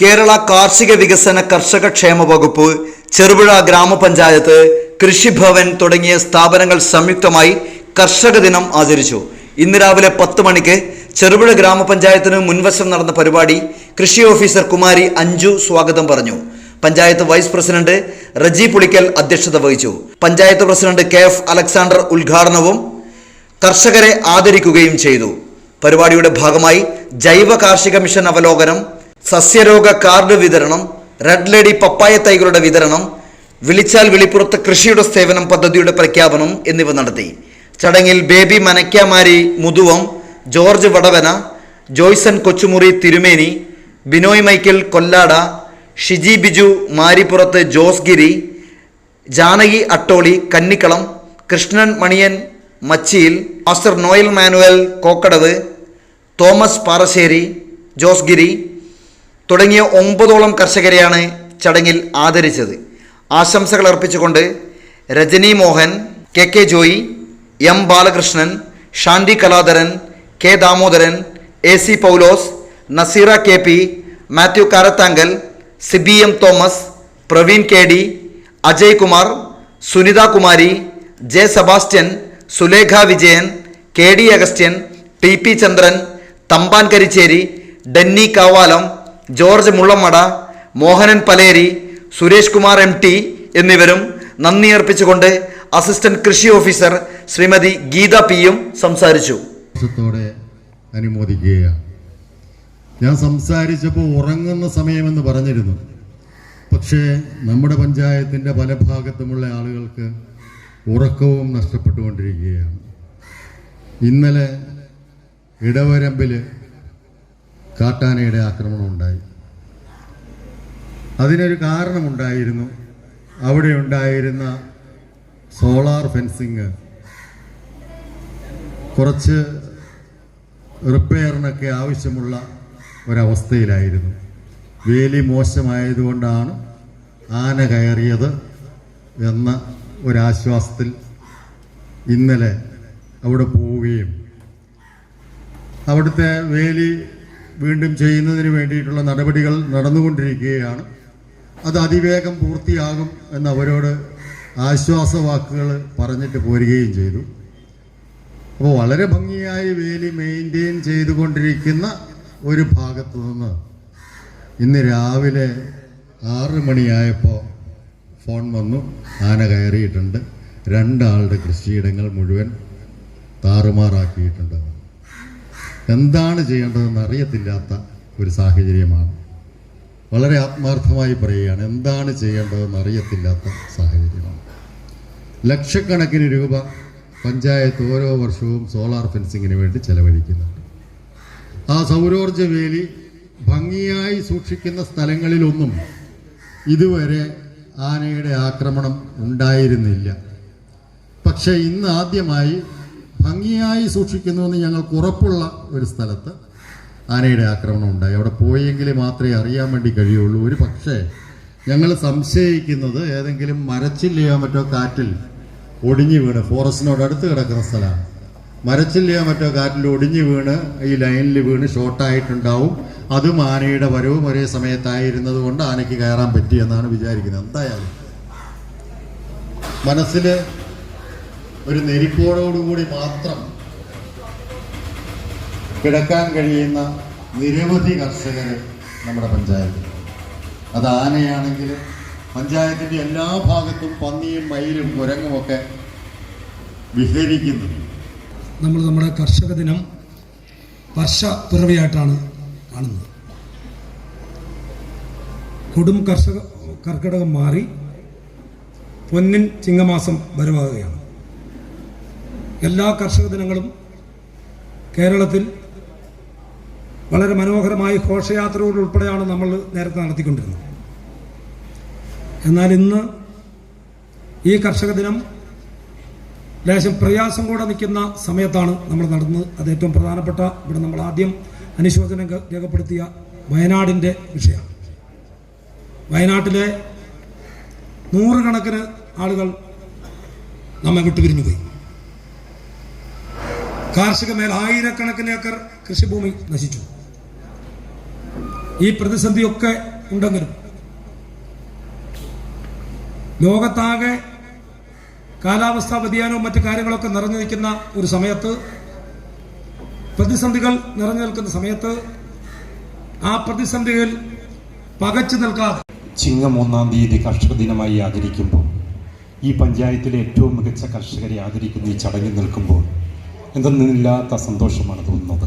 കേരള കാർഷിക വികസന കർഷക ക്ഷേമ വകുപ്പ് ചെറുപുഴ ഗ്രാമപഞ്ചായത്ത് കൃഷിഭവൻ തുടങ്ങിയ സ്ഥാപനങ്ങൾ സംയുക്തമായി കർഷക ദിനം ആചരിച്ചു. ഇന്ന് രാവിലെ പത്ത് മണിക്ക് ചെറുപുഴ ഗ്രാമപഞ്ചായത്തിന് മുൻവശം നടന്ന പരിപാടി കൃഷി ഓഫീസർ കുമാരി അഞ്ജു സ്വാഗതം പറഞ്ഞു. പഞ്ചായത്ത് വൈസ് പ്രസിഡന്റ് റജി പുളിക്കൽ അധ്യക്ഷത വഹിച്ചു. Panchayat president K F Alexander ഉദ്ഘാടനവും കർഷകരെ ആദരിക്കുകയും ചെയ്തു. പരിപാടിയുടെ ഭാഗമായി ജൈവ കാർഷിക മിഷൻ അവലോകനം സസ്യരോഗ കാർഡ് വിതരണം റെഡ് ലേഡി പപ്പായ തൈകളുടെ വിതരണം വിളിച്ചാൽ വിളിപ്പുറത്ത് കൃഷിയുടെ സേവനം പദ്ധതിയുടെ പ്രഖ്യാപനം എന്നിവ നടത്തി. ചടങ്ങിൽ Baby Manakkamari Muthuvam George Vadavana Joyson Kochumuri Thirumeni Binoy Michael Kollada Shiji Biju Maripurathu Jose Giri Janaki Attoli Kannikkalam Krishnan Maniyan Machiyil master Noel Manuel Kokkadavu Thomas Parassery Jose Giri തുടങ്ങിയ ഒമ്പതോളം കർഷകരെയാണ് ചടങ്ങിൽ ആദരിച്ചത്. ആശംസകൾ അർപ്പിച്ചുകൊണ്ട് Rajani Mohan K K Joy M Balakrishnan Shanthi Kaladharan K Damodaran A C Paulose Naseera K P Mathew Karathankal Sibi M Thomas Praveen K D Ajay Kumar Sunitha Kumari J Sebastian Sulekha Vijayan K D Augustine T P Chandran Thampan Karicheri Denny Kavalam George Mullammada Mohanan Paleri Suresh Kumar M T എന്നിവരും നന്ദി അർപ്പിച്ചുകൊണ്ട് assistant കൃഷി officer Shrimati Geetha പിയും സംസാരിച്ചു. ഞാൻ സംസാരിച്ചപ്പോൾ ഉറങ്ങുന്ന സമയമെന്ന് പറഞ്ഞിരുന്നു. പക്ഷേ നമ്മുടെ പഞ്ചായത്തിന്റെ പല ഭാഗത്തുമുള്ള ആളുകൾക്ക് ഉറക്കവും നഷ്ടപ്പെട്ടുകൊണ്ടിരിക്കുകയാണ്. ഇന്നലെ ഇടവരമ്പിൽ കാട്ടാനയുടെ ആക്രമണം ഉണ്ടായി. അതിനൊരു കാരണമുണ്ടായിരുന്നു. അവിടെ ഉണ്ടായിരുന്ന സോളാർ ഫെൻസിങ്. കുറച്ച് റിപ്പയറിനൊക്കെ ആവശ്യമുള്ള ഒരവസ്ഥയിലായിരുന്നു. വേലി മോശമായതുകൊണ്ടാണ് ആന കയറിയത് എന്ന ഒരാശ്വാസത്തിൽ ഇന്നലെ അവിടെ പോവുകയും. അവിടുത്തെ വേലി വീണ്ടും ചെയ്യുന്നതിന് വേണ്ടിയിട്ടുള്ള നടപടികൾ നടന്നുകൊണ്ടിരിക്കുകയാണ്. അത് അതിവേഗം പൂർത്തിയാകും എന്ന് അവരോട് ആശ്വാസവാക്കുകൾ പറഞ്ഞിട്ട് പോരുകയും ചെയ്തു. അപ്പോൾ വളരെ ഭംഗിയായി വേലി മെയിന്റെയിൻ ചെയ്തുകൊണ്ടിരിക്കുന്ന ഒരു ഭാഗത്തു നിന്ന് ഇന്ന് രാവിലെ ആറ് മണിയായപ്പോൾ ഫോൺ വന്നു. ആന കയറിയിട്ടുണ്ട്. രണ്ടാളുടെ കൃഷിയിടങ്ങൾ മുഴുവൻ താറുമാറാക്കിയിട്ടുണ്ട്. എന്താണ് ചെയ്യേണ്ടതെന്ന് അറിയത്തില്ലാത്ത ഒരു സാഹചര്യമാണ്. വളരെ ആത്മാർത്ഥമായി പറയുകയാണ് എന്താണ് ചെയ്യേണ്ടതെന്ന് അറിയത്തില്ലാത്ത സാഹചര്യമാണ്. ലക്ഷക്കണക്കിന് രൂപ പഞ്ചായത്ത് ഓരോ വർഷവും സോളാർ ഫെൻസിങ്ങിന് വേണ്ടി ചെലവഴിക്കുന്നുണ്ട്. ആ സൗരോർജ വേലി ഭംഗിയായി സൂക്ഷിക്കുന്ന സ്ഥലങ്ങളിലൊന്നും ഇതുവരെ ആനയുടെ ആക്രമണം ഉണ്ടായിരുന്നില്ല. പക്ഷേ ഇന്ന് ആദ്യമായി ഭംഗിയായി സൂക്ഷിക്കുന്നുവെന്ന് ഞങ്ങൾക്ക് ഉറപ്പുള്ള ഒരു സ്ഥലത്ത് ആനയുടെ ആക്രമണം ഉണ്ടായി. അവിടെ പോയെങ്കിൽ മാത്രമേ അറിയാൻ വേണ്ടി കഴിയുള്ളൂ. ഒരു പക്ഷേ ഞങ്ങൾ സംശയിക്കുന്നത് ഏതെങ്കിലും മരച്ചില്ലയോ മറ്റോ കാറ്റിൽ ഒടിഞ്ഞു വീണ് ഫോറസ്റ്റിനോട് അടുത്ത് കിടക്കുന്ന സ്ഥലമാണ്. മരച്ചില്ലയോ മറ്റോ കാറ്റിൽ ഒടിഞ്ഞു വീണ് ഈ ലൈനിൽ വീണ് ഷോർട്ടായിട്ടുണ്ടാവും അതും ആനയുടെ വരവും ഒരേ സമയത്തായിരുന്നത് കൊണ്ട് ആനയ്ക്ക് കയറാൻ പറ്റിയെന്നാണ് വിചാരിക്കുന്നത്. എന്തായാലും മനസ്സിൽ ഒരു നെരിപ്പോടോടുകൂടി മാത്രം കിടക്കാൻ കഴിയുന്ന നിരവധി കർഷകർ നമ്മുടെ പഞ്ചായത്തിൽ. അത് ആനയാണെങ്കിൽ പഞ്ചായത്തിന്റെ എല്ലാ ഭാഗത്തും പന്നിയും മയിലും കുരങ്ങുമൊക്കെ വിഹരിക്കുന്നു. നമ്മൾ നമ്മുടെ കർഷക ദിനം വർഷ പിറവിയായിട്ടാണ് കാണുന്നത്. കൊടും കർഷക കർക്കിടകം മാറി പൊന്നിൻ ചിങ്ങമാസം വരവാകുകയാണ്. എല്ലാ കർഷക ദിനങ്ങളും കേരളത്തിൽ വളരെ മനോഹരമായി ഘോഷയാത്രയോടുൾപ്പെടെയാണ് നമ്മൾ നേരത്തെ നടത്തിക്കൊണ്ടിരുന്നത്. എന്നാൽ ഇന്ന് ഈ കർഷക ദിനം ലേശം പ്രയാസം കൂടെ നിൽക്കുന്ന സമയത്താണ് നമ്മൾ നടന്നത്. അത് ഏറ്റവും പ്രധാനപ്പെട്ട ഇവിടെ നമ്മൾ ആദ്യം അനുശോചനം രേഖപ്പെടുത്തിയ വയനാടിന്റെ വിഷയമാണ്. വയനാട്ടിലെ നൂറുകണക്കിന് ആളുകൾ നമ്മെ വിട്ടുപിരിഞ്ഞു പോയി കാർഷിക മേഖല ആയിരക്കണക്കിന് ഏക്കർ കൃഷിഭൂമി നശിച്ചു. ഈ പ്രതിസന്ധിയൊക്കെ ഉണ്ടെങ്കിലും ലോകത്താകെ കാലാവസ്ഥാ വ്യതിയാനവും മറ്റു കാര്യങ്ങളൊക്കെ നിറഞ്ഞു നിൽക്കുന്ന ഒരു സമയത്ത് പ്രതിസന്ധികൾ നിറഞ്ഞു നിൽക്കുന്ന സമയത്ത് ആ പ്രതിസന്ധികൾ പകച്ചു നിൽക്കാതെ ചിങ്ങം ഒന്നാം തീയതി കർഷക ദിനമായി ആചരിക്കുമ്പോൾ ഈ പഞ്ചായത്തിലെ ഏറ്റവും മികച്ച കർഷകരെ ആദരിക്കുന്ന ഈ ചടങ്ങിൽ നിൽക്കുമ്പോൾ എന്തെന്നില്ലാത്ത സന്തോഷമാണ് തോന്നുന്നത്.